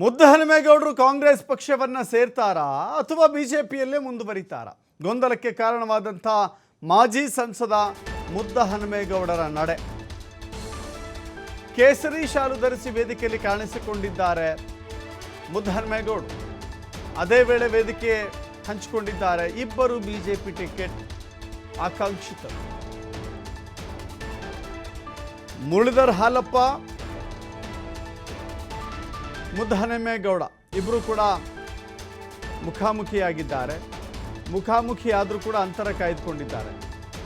ಮುದ್ದಹನುಮೇಗೌಡರು ಕಾಂಗ್ರೆಸ್ ಪಕ್ಷವನ್ನ ಸೇರ್ತಾರಾ ಅಥವಾ ಬಿಜೆಪಿಯಲ್ಲೇ ಮುಂದುವರಿತಾರಾ? ಗೊಂದಲಕ್ಕೆ ಕಾರಣವಾದಂಥ ಮಾಜಿ ಸಂಸದ ಮುದ್ದಹನುಮೇಗೌಡರ ನಡೆ. ಕೇಸರಿ ಶಾಲು ಧರಿಸಿ ವೇದಿಕೆಯಲ್ಲಿ ಕಾಣಿಸಿಕೊಂಡಿದ್ದಾರೆ ಮುದ್ದಹನುಮೇಗೌಡರು ಅದೇ ವೇಳೆ ವೇದಿಕೆ ಹಂಚಿಕೊಂಡಿದ್ದಾರೆ ಇಬ್ಬರು ಬಿಜೆಪಿ ಟಿಕೆಟ್ ಆಕಾಂಕ್ಷಿತರು. ಮುರಳೀಧರ್ ಹಾಲಪ್ಪ ಮುದ್ದಹನುಮೇಗೌಡ ಇಬ್ಬರು ಕೂಡ ಮುಖಾಮುಖಿಯಾಗಿದ್ದಾರೆ. ಮುಖಾಮುಖಿ ಆದರೂ ಕೂಡ ಅಂತರ ಕಾಯ್ದುಕೊಂಡಿದ್ದಾರೆ.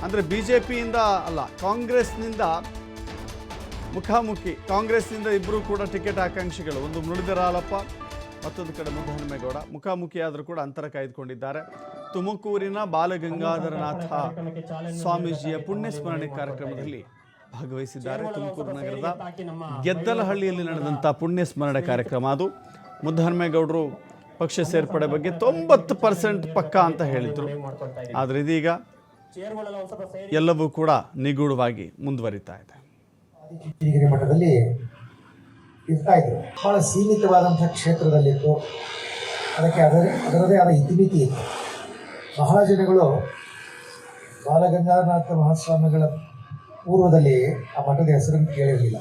ಅಂದರೆ ಬಿ ಜೆ ಪಿಯಿಂದ ಅಲ್ಲ ಕಾಂಗ್ರೆಸ್ನಿಂದ ಮುಖಾಮುಖಿ ಕಾಂಗ್ರೆಸ್ನಿಂದ ಇಬ್ಬರು ಕೂಡ ಟಿಕೆಟ್ ಆಕಾಂಕ್ಷಿಗಳು. ಒಂದು ಮುಳಿದರಾಲಪ್ಪ ಮತ್ತೊಂದು ಕಡೆ ಮುದ್ದಹನುಮೇಗೌಡ. ಮುಖಾಮುಖಿ ಆದರೂ ಕೂಡ ಅಂತರ ಕಾಯ್ದುಕೊಂಡಿದ್ದಾರೆ. ತುಮಕೂರಿನ ಬಾಲಗಂಗಾಧರನಾಥ ಸ್ವಾಮೀಜಿಯ ಪುಣ್ಯ ಸ್ಮರಣೆ ಕಾರ್ಯಕ್ರಮದಲ್ಲಿ ಭಾಗವಹಿಸಿದ್ದಾರೆ ತುಮಕೂರು ನಗರದ ಗೆದ್ದಲಹಳ್ಳಿಯಲ್ಲಿ ನಡೆದಂಥ ಪುಣ್ಯ ಸ್ಮರಣೆ ಕಾರ್ಯಕ್ರಮ ಅದು ಮುದ್ದಹನುಮೇಗೌಡರು ಪಕ್ಷ ಸೇರ್ಪಡೆ ಬಗ್ಗೆ ತೊಂಬತ್ತು ಪರ್ಸೆಂಟ್ ಪಕ್ಕ ಅಂತ ಹೇಳಿದರು. ಆದರೆ ಇದೀಗ ಎಲ್ಲವೂ ಕೂಡ ನಿಗೂಢವಾಗಿ ಮುಂದುವರಿತಾ ಇದೆ. ಮಠದಲ್ಲಿ ಇರ್ತಾ ಇದ್ರು. ಬಹಳ ಸೀಮಿತವಾದಂಥ ಕ್ಷೇತ್ರದಲ್ಲಿತ್ತು ಅದಕ್ಕೆ ಅದರ ಅದರದೇ ಆದ ಇತಿಮಿತಿ ಇತ್ತು. ಬಹಳ ಜನಗಳು ಬಾಲಗಂಗಾಧರನಾಥ ಮಹಾಸ್ವಾಮಿಗಳ ಪೂರ್ವದಲ್ಲಿ ಆ ಮಠದ ಹೆಸರನ್ನು ಕೇಳಿರಲಿಲ್ಲ.